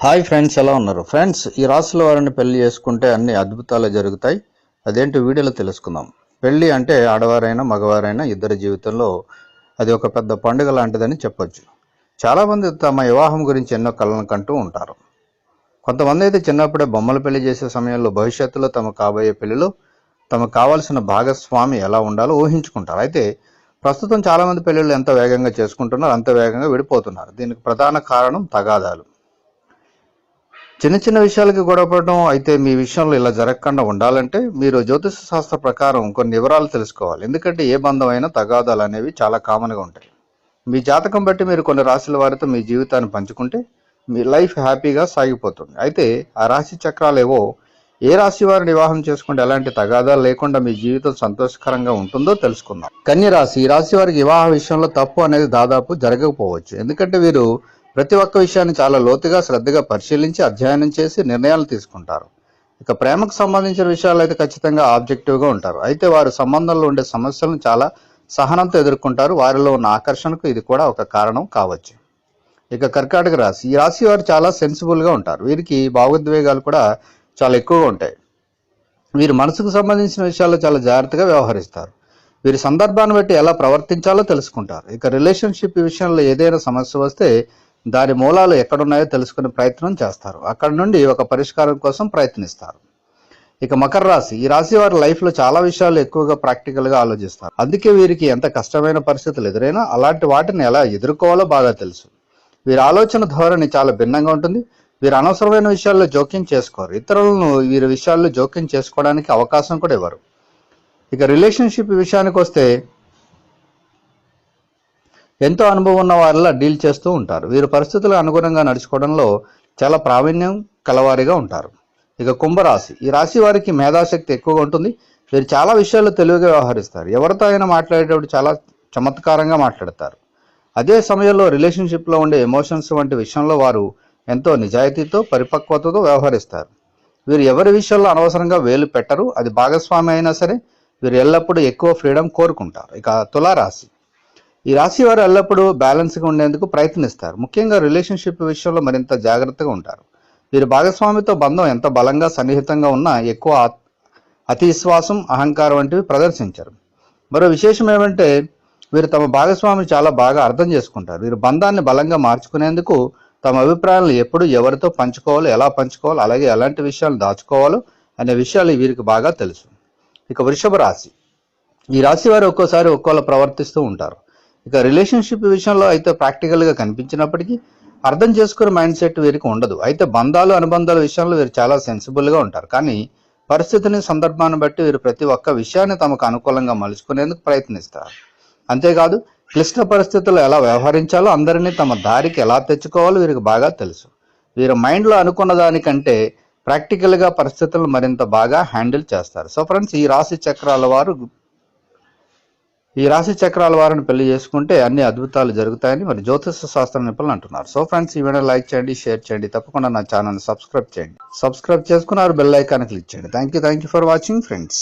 Hi friends ఎలా ఉన్నారు? Friends ఈ రాశుల వారిని పెళ్ళి చేసుకుంటే అన్ని అద్భుతాలు జరుగుతాయి. అదేంటి వీడియోలో తెలుసుకుందాం. పెళ్ళి అంటే ఆడవారైనా మగవారైనా ఇద్దరి జీవితంలో అది ఒక పెద్ద పండుగ లాంటిదని చెప్పొచ్చు. చాలామంది తమ వివాహం గురించి ఎన్నో కళలను కంటూ ఉంటారు. కొంతమంది అయితే చిన్నప్పుడే బొమ్మలు పెళ్ళి చేసే సమయంలో భవిష్యత్తులో తమ కాబోయే పెళ్ళిలో తమకు కావాల్సిన భాగస్వామి ఎలా ఉండాలో ఊహించుకుంటారు. అయితే ప్రస్తుతం చాలామంది పెళ్ళిళ్ళు ఎంత వేగంగా చేసుకుంటున్నారు అంత వేగంగా విడిపోతున్నారు. దీనికి ప్రధాన కారణం తగాదాలు. చిన్న చిన్న విషయాలకి గొడవపడడం అయితే మీ విషయంలో ఇలా జరగకుండా ఉండాలంటే మీరు జ్యోతిష శాస్త్ర ప్రకారం కొన్ని వివరాలు తెలుసుకోవాలి. ఎందుకంటే ఏ బంధం అయినా తగాదాలు అనేవి చాలా కామన్గా ఉంటాయి. మీ జాతకం బట్టి మీరు కొన్ని రాశుల వారితో మీ జీవితాన్ని పంచుకుంటే మీ లైఫ్ హ్యాపీగా సాగిపోతుంది. అయితే ఆ రాశి చక్రాలు ఏవో ఏ రాశి వారిని వివాహం చేసుకుంటే ఎలాంటి తగాదాలు లేకుండా మీ జీవితం సంతోషకరంగా ఉంటుందో తెలుసుకుందాం. కన్య రాశి ఈ రాశి వారికి వివాహ విషయంలో తప్పు అనేది దాదాపు జరగకపోవచ్చు. ఎందుకంటే వీరు ప్రతి ఒక్క విషయాన్ని చాలా లోతుగా శ్రద్ధగా పరిశీలించి అధ్యయనం చేసి నిర్ణయాలు తీసుకుంటారు. ఇక ప్రేమకు సంబంధించిన విషయాలు అయితే ఖచ్చితంగా ఆబ్జెక్టివ్గా ఉంటారు. అయితే వారు సంబంధంలో ఉండే సమస్యలను చాలా సహనంతో ఎదుర్కొంటారు. వారిలో ఉన్న ఆకర్షణకు ఇది కూడా ఒక కారణం కావచ్చు. ఇక కర్కాటక రాశి ఈ రాశి వారు చాలా సెన్సిబుల్గా ఉంటారు. వీరికి భావోద్వేగాలు కూడా చాలా ఎక్కువగా ఉంటాయి. వీరు మనసుకు సంబంధించిన విషయాల్లో చాలా జాగ్రత్తగా వ్యవహరిస్తారు. వీరి సందర్భాన్ని బట్టి ఎలా ప్రవర్తించాలో తెలుసుకుంటారు. ఇక రిలేషన్షిప్ విషయంలో ఏదైనా సమస్య వస్తే దాని మూలాలు ఎక్కడున్నాయో తెలుసుకునే ప్రయత్నం చేస్తారు. అక్కడ నుండి ఒక పరిష్కారం కోసం ప్రయత్నిస్తారు. ఇక మకర రాశి. ఈ రాశి వారి లైఫ్లో చాలా విషయాలు ఎక్కువగా ప్రాక్టికల్గా ఆలోచిస్తారు. అందుకే వీరికి ఎంత కష్టమైన పరిస్థితులు ఎదురైనా అలాంటి వాటిని ఎలా ఎదుర్కోవాలో బాగా తెలుసు. వీరి ఆలోచన ధోరణి చాలా భిన్నంగా ఉంటుంది. వీరు అనవసరమైన విషయాల్లో జోక్యం చేసుకోరు. ఇతరులను వీరి విషయాల్లో జోక్యం చేసుకోవడానికి అవకాశం కూడా ఇవ్వరు. ఇక రిలేషన్షిప్ విషయానికి వస్తే ఎంతో అనుభవం ఉన్న వారిలా డీల్ చేస్తూ ఉంటారు. వీరు పరిస్థితులకు అనుగుణంగా నడుచుకోవడంలో చాలా ప్రావీణ్యం కలవారిగా ఉంటారు. ఇక కుంభరాశి. ఈ రాశి వారికి మేధాశక్తి ఎక్కువగా ఉంటుంది. వీరు చాలా విషయాల్లో తెలివిగా వ్యవహరిస్తారు. ఎవరితో అయినా మాట్లాడేటప్పుడు చాలా చమత్కారంగా మాట్లాడతారు. అదే సమయంలో రిలేషన్షిప్లో ఉండే ఎమోషన్స్ వంటి విషయంలో వారు ఎంతో నిజాయితీతో పరిపక్వతతో వ్యవహరిస్తారు. వీరు ఎవరి విషయంలో అనవసరంగా వేలు పెట్టరు అది భాగస్వామి అయినా సరే వీరు ఎల్లప్పుడూ ఎక్కువ ఫ్రీడమ్ కోరుకుంటారు. ఇక తులారాశి. ఈ రాశి వారు ఎల్లప్పుడూ బ్యాలెన్స్గా ఉండేందుకు ప్రయత్నిస్తారు. ముఖ్యంగా రిలేషన్షిప్ విషయంలో మరింత జాగ్రత్తగా ఉంటారు. వీరు భాగస్వామితో బంధం ఎంత బలంగా సన్నిహితంగా ఉన్నా ఎక్కువ అతి విశ్వాసం అహంకారం వంటివి ప్రదర్శించరు. మరో విశేషం ఏమంటే వీరు తమ భాగస్వామిని చాలా బాగా అర్థం చేసుకుంటారు. వీరు బంధాన్ని బలంగా మార్చుకునేందుకు తమ అభిప్రాయాలను ఎప్పుడు ఎవరితో పంచుకోవాలో ఎలా పంచుకోవాలో అలాగే ఎలాంటి విషయాలు దాచుకోవాలో అనే విషయాలు వీరికి బాగా తెలుసు. ఇక వృషభ రాశి. ఈ రాశి వారు ఒక్కోసారి ఒక్కోలా ప్రవర్తిస్తూ ఉంటారు. ఇక రిలేషన్షిప్ విషయంలో అయితే ప్రాక్టికల్గా కనిపించినప్పటికీ అర్థం చేసుకునే మైండ్ సెట్ వీరికి ఉండదు. అయితే బంధాలు అనుబంధాల విషయంలో వీరు చాలా సెన్సిబుల్గా ఉంటారు. కానీ పరిస్థితిని సందర్భాన్ని బట్టి వీరు ప్రతి ఒక్క విషయాన్ని తమకు అనుకూలంగా మలుచుకునేందుకు ప్రయత్నిస్తారు. అంతేకాదు క్లిష్ట పరిస్థితుల్లో ఎలా వ్యవహరించాలో అందరినీ తమ దారికి ఎలా తెచ్చుకోవాలో వీరికి బాగా తెలుసు. వీరు మైండ్లో అనుకున్న దానికంటే ప్రాక్టికల్గా పరిస్థితులను మరింత బాగా హ్యాండిల్ చేస్తారు. సో ఫ్రెండ్స్ ఈ రాశి చక్రాల వారు ఈ రాశి చక్రాల వారిని పెళ్ళి చేసుకుంటే అన్ని అద్భుతాలు జరుగుతాయని మరి జ్యోతిష శాస్త్ర నిపుణులు అంటున్నారు. సో ఫ్రెండ్స్ ఈ వీడియో లైక్ చేయండి షేర్ చేయండి తప్పకుండా నా ఛానల్ సబ్స్క్రైబ్ చేయండి. సబ్స్క్రైబ్ చేసుకున్నారు బెల్ ఐకాన్ క్లిక్ చేయండి. Thank you thank you for watching friends.